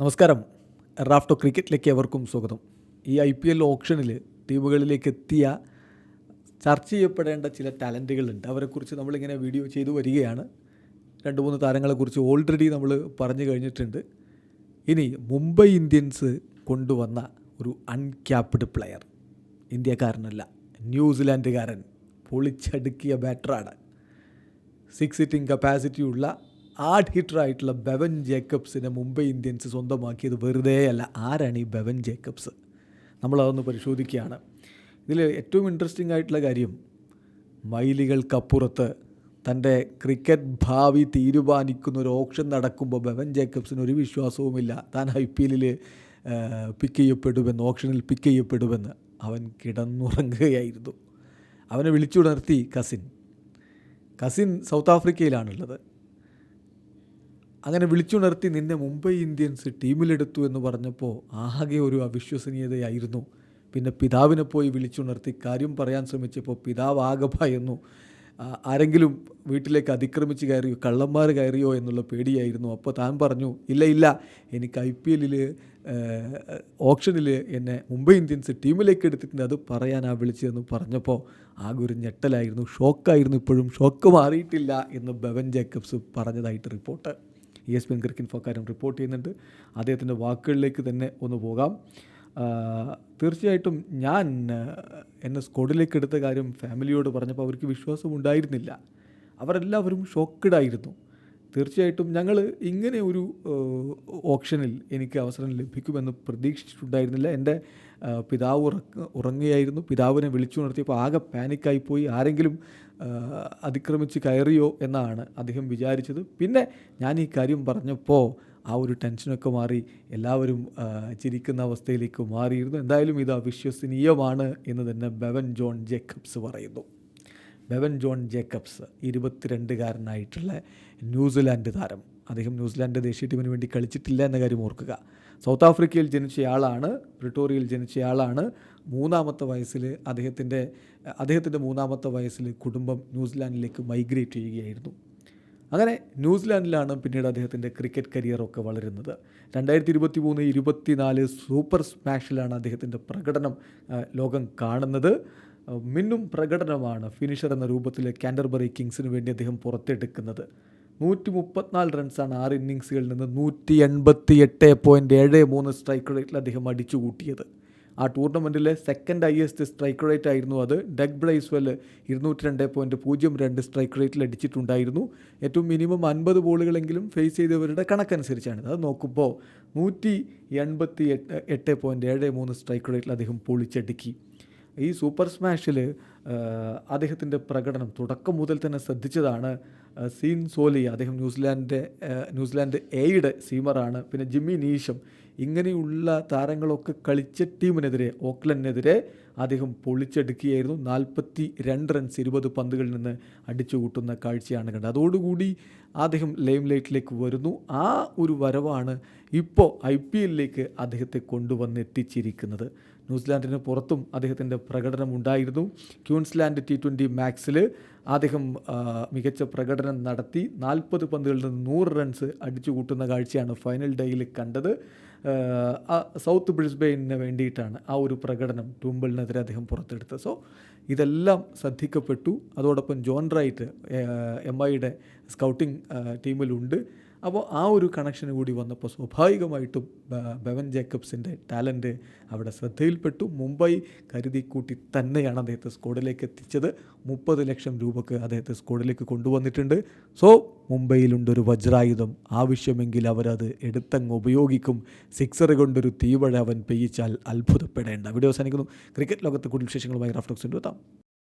നമസ്കാരം. റാഫ്റ്റോ ക്രിക്കറ്റിലേക്ക് എവർക്കും സ്വാഗതം. ഈ ഐ പി എൽ ഓപ്ഷനിൽ ടീമുകളിലേക്ക് എത്തിയ ചർച്ച ചെയ്യപ്പെടേണ്ട ചില ടാലന്റുകളുണ്ട് അവരെക്കുറിച്ച് നമ്മളിങ്ങനെ വീഡിയോ ചെയ്തു വരികയാണ്. രണ്ട് മൂന്ന് താരങ്ങളെക്കുറിച്ച് ഓൾറെഡി നമ്മൾ പറഞ്ഞു കഴിഞ്ഞിട്ടുണ്ട്. ഇനി മുംബൈ ഇന്ത്യൻസ് കൊണ്ടുവന്ന ഒരു അൺക്യാപ്ഡ് പ്ലെയർ. ഇന്ത്യക്കാരനല്ല ന്യൂസിലാൻഡുകാരൻ പൊളിച്ചടുക്കിയ ബാറ്ററാണ് സിക്സ് ഹിറ്റിംഗ് കപ്പാസിറ്റിയുള്ള ആഡ് ഹിറ്ററായിട്ടുള്ള ബെവൻ ജേക്കബ്സിനെ മുംബൈ ഇന്ത്യൻസ് സ്വന്തമാക്കിയത് വെറുതെയല്ല ആരാണ് ഈ ബെവൻ ജേക്കബ്സ്? നമ്മളതൊന്ന് പരിശോധിക്കുകയാണ്. ഇതിൽ ഏറ്റവും ഇൻട്രസ്റ്റിംഗ് ആയിട്ടുള്ള കാര്യം മൈലുകൾക്കപ്പുറത്ത് തന്റെ ക്രിക്കറ്റ് ഭാവി തീരുമാനിക്കുന്ന ഒരു ഓപ്ഷൻ നടക്കുമ്പോൾ ബെവൻ ജേക്കബ്സിന് ഒരു വിശ്വാസവുമില്ല. താൻ ഐ പി എല്ലിൽ പിക്ക് ചെയ്യപ്പെടുമെന്ന് ഓപ്ഷനിൽ പിക്ക് ചെയ്യപ്പെടുമെന്ന് അവൻ കിടന്നുറങ്ങുകയായിരുന്നു. അവനെ വിളിച്ചുണർത്തി കസിൻ. കസിൻ സൗത്ത് ആഫ്രിക്കയിലാണുള്ളത്. അങ്ങനെ വിളിച്ചുണർത്തി നിന്നെ മുംബൈ ഇന്ത്യൻസ് ടീമിലെടുത്തു എന്ന് പറഞ്ഞപ്പോൾ ആകെ ഒരു അവിശ്വസനീയതയായിരുന്നു. പിന്നെ പിതാവിനെ പോയി വിളിച്ചുണർത്തി കാര്യം പറയാൻ ശ്രമിച്ചപ്പോൾ പിതാവ് ആകെ ഭയന്നു ആരെങ്കിലും വീട്ടിലേക്ക് അതിക്രമിച്ച് കയറിയോ കള്ളന്മാർ കയറിയോ എന്നുള്ള പേടിയായിരുന്നു. അപ്പോൾ താൻ പറഞ്ഞു ഇല്ല ഇല്ല എനിക്ക് ഐ പി എല്ലിൽ ഓപ്ഷനിൽ എന്നെ മുംബൈ ഇന്ത്യൻസ് ടീമിലേക്ക് എടുത്തിട്ടുണ്ട്. അത് പറയാനാ വിളിച്ചതെന്ന് പറഞ്ഞപ്പോൾ ആകെ ഒരു ഞെട്ടലായിരുന്നു. ഷോക്കായിരുന്നു ഇപ്പോഴും. ഷോക്ക് മാറിയിട്ടില്ല എന്ന് ബെവൻ ജേക്കബ്സ് പറഞ്ഞതായിട്ട് report. S P N report ചെയ്യുന്നുണ്ട്. അദ്ദേഹത്തിന്റെ വാക്കുകളിലേക്ക് തന്നെ ഒന്ന് പോകാം. തീർച്ചയായിട്ടും ഞാൻ എന്നെ സ്കോഡിലേക്ക് എടുത്ത കാര്യം ഫാമിലിയോട് പറഞ്ഞപ്പോൾ അവർക്ക് വിശ്വാസം ഉണ്ടായിരുന്നില്ല അവരെല്ലാവരും ഷോക്കഡായിരുന്നു തീർച്ചയായിട്ടും ഞങ്ങൾ ഇങ്ങനെ ഒരു ഓപ്ഷനിൽ എനിക്ക് അവസരം ലഭിക്കുമെന്ന് പ്രതീക്ഷിച്ചിട്ടുണ്ടായിരുന്നില്ല. എന്റെ പിതാവ് ഉറക്ക ഉറങ്ങുകയായിരുന്നു. പിതാവിനെ വിളിച്ചുണർത്തിയപ്പോൾ ആകെ പാനിക്കായി പോയി. ആരെങ്കിലും അതിക്രമിച്ച് കയറിയോ എന്നാണ് അദ്ദേഹം വിചാരിച്ചത്. പിന്നെ ഞാൻ ഈ കാര്യം പറഞ്ഞപ്പോൾ ആ ഒരു ടെൻഷനൊക്കെ മാറി എല്ലാവരും ചിരിക്കുന്ന അവസ്ഥയിലേക്ക് മാറിയിരുന്നു. എന്തായാലും ഇത് അവിശ്വസനീയമാണ് എന്ന് തന്നെ ബെവൻ ജോൺ ജേക്കബ്സ് പറയുന്നു. ബെവൻ ജോൺ ജേക്കബ്സ് ഇരുപത്തിരണ്ടുകാരനായിട്ടുള്ള ന്യൂസിലാൻഡ് താരം. അദ്ദേഹം ന്യൂസിലാൻഡ് ദേശീയ ടീമിന് വേണ്ടി കളിച്ചിട്ടില്ല എന്ന കാര്യം ഓർക്കുക. സൗത്ത് ആഫ്രിക്കയിൽ ജനിച്ചയാളാണ് പ്രിട്ടോറിയയിൽ ജനിച്ചയാളാണ്. മൂന്നാമത്തെ വയസ്സിൽ അദ്ദേഹത്തിന്റെ അദ്ദേഹത്തിന്റെ മൂന്നാമത്തെ വയസ്സിൽ കുടുംബം ന്യൂസിലാൻഡിലേക്ക് മൈഗ്രേറ്റ് ചെയ്യുകയായിരുന്നു. അങ്ങനെ ന്യൂസിലാൻഡിലാണ് പിന്നീട് അദ്ദേഹത്തിന്റെ ക്രിക്കറ്റ് കരിയറൊക്കെ വളരുന്നത്. രണ്ടായിരത്തി ഇരുപത്തി മൂന്ന് ഇരുപത്തിനാല് സൂപ്പർ സ്മാഷിലാണ് അദ്ദേഹത്തിന്റെ പ്രകടനം ലോകം കാണുന്നത്. മിന്നും പ്രകടനമാണ് ഫിനിഷർ എന്ന രൂപത്തിൽ കാൻഡർബറി കിങ്സിന് വേണ്ടി അദ്ദേഹം പുറത്തെടുക്കുന്നത്. നൂറ്റി മുപ്പത്തിനാല് റൺസാണ് ആറ് ഇന്നിങ്സുകളിൽ നിന്ന് നൂറ്റി എൺപത്തി എട്ട് പോയിന്റ് ഏഴ് മൂന്ന് സ്ട്രൈക്ക് റേറ്റിൽ അദ്ദേഹം അടിച്ചു കൂട്ടിയത് ആ ടൂർണമെന്റിലെ സെക്കൻഡ് ഹയസ്റ്റ് സ്ട്രൈക്ക് റേറ്റ് ആയിരുന്നു അത്. ഡെഗ് ബ്രൈസ്വെൽ ഇരുന്നൂറ്റി രണ്ട് പോയിന്റ് പൂജ്യം രണ്ട് സ്ട്രൈക്ക് റേറ്റിൽ അടിച്ചിട്ടുണ്ടായിരുന്നു. ഏറ്റവും മിനിമം അൻപത് ബോളുകളെങ്കിലും ഫേസ് ചെയ്തവരുടെ കണക്കനുസരിച്ചാണ് അത് നോക്കുമ്പോൾ നൂറ്റി എൺപത്തി എട്ട് എട്ട് പോയിന്റ് ഏഴ് മൂന്ന് സ്ട്രൈക്ക് റേറ്റിൽ അദ്ദേഹം പൊളിച്ചടുക്കി. ഈ സൂപ്പർ സ്മാഷിൽ അദ്ദേഹത്തിന്റെ പ്രകടനം തുടക്കം മുതൽ തന്നെ ശ്രദ്ധിച്ചതാണ്. സീൻ സോലി അദ്ദേഹം ന്യൂസിലാൻഡിന്റെ ന്യൂസിലാൻഡ് എയുടെ സീമറാണ് പിന്നെ ജിമ്മി നീഷം ഇങ്ങനെയുള്ള താരങ്ങളൊക്കെ കളിച്ച ടീമിനെതിരെ ഓക്ലൻഡിനെതിരെ അദ്ദേഹം പൊളിച്ചെടുക്കുകയായിരുന്നു. നാൽപ്പത്തി രണ്ട് റൺസ് ഇരുപത് പന്തുകളിൽ നിന്ന് അടിച്ചു കൂട്ടുന്ന കാഴ്ചയാണ് കണ്ടത്. അതോടുകൂടി അദ്ദേഹം ലൈം ലൈറ്റിലേക്ക് വരുന്നു. ആ ഒരു വരവാണ് ഇപ്പോൾ ഐ പി എല്ലിലേക്ക് അദ്ദേഹത്തെ കൊണ്ടുവന്നെത്തിച്ചിരിക്കുന്നത്. ന്യൂസിലാൻഡിന് പുറത്തും അദ്ദേഹത്തിന്റെ പ്രകടനം ഉണ്ടായിരുന്നു. ക്യൂൻസ്ലാൻഡ് ടി ട്വന്റി മാക്സിൽ അദ്ദേഹം മികച്ച പ്രകടനം നടത്തി. നാൽപ്പത് പന്തുകളിൽ നിന്ന് നൂറ് റൺസ് അടിച്ചു കൂട്ടുന്ന കാഴ്ചയാണ് ഫൈനൽ ഡേയിൽ കണ്ടത്. സൗത്ത് ബ്രിസ്ബെയിനിന് വേണ്ടിയിട്ടാണ് ആ ഒരു പ്രകടനം ടൂംബിളിനെതിരെ അദ്ദേഹം പുറത്തെടുത്തത് സോ ഇതെല്ലാം ശ്രദ്ധിക്കപ്പെട്ടു. അതോടൊപ്പം ജോൺ റൈറ്റ് എം ഐയുടെ സ്കൗട്ടിംഗ് ടീമിലുണ്ട് അപ്പോൾ ആ ഒരു കണക്ഷൻ കൂടി വന്നപ്പോൾ സ്വാഭാവികമായിട്ടും ബെവൻ ജേക്കബ്സിന്റെ ടാലന്റ് അവിടെ ശ്രദ്ധയിൽപ്പെട്ടു. മുംബൈ കരുതി കൂട്ടി തന്നെയാണ് അദ്ദേഹത്തെ സ്കോഡിലേക്ക് എത്തിച്ചത്. മുപ്പത് ലക്ഷം രൂപക്ക് അദ്ദേഹത്തെ സ്കോഡിലേക്ക് കൊണ്ടുവന്നിട്ടുണ്ട്. സോ മുംബൈയിലുണ്ടൊരു വജ്രായുധം. ആവശ്യമെങ്കിൽ അവരത് എടുത്തങ്ങ് ഉപയോഗിക്കും. സിക്സർ കൊണ്ടൊരു തീവഴ അവൻ പെയ്യിച്ചാൽ അത്ഭുതപ്പെടേണ്ട. വീഡിയോ അവസാനിക്കുന്നു. ക്രിക്കറ്റ് ലോകത്തെ കൂടുതൽ വിശേഷങ്ങളുമായി റഫ്ലക്സ് എത്താം.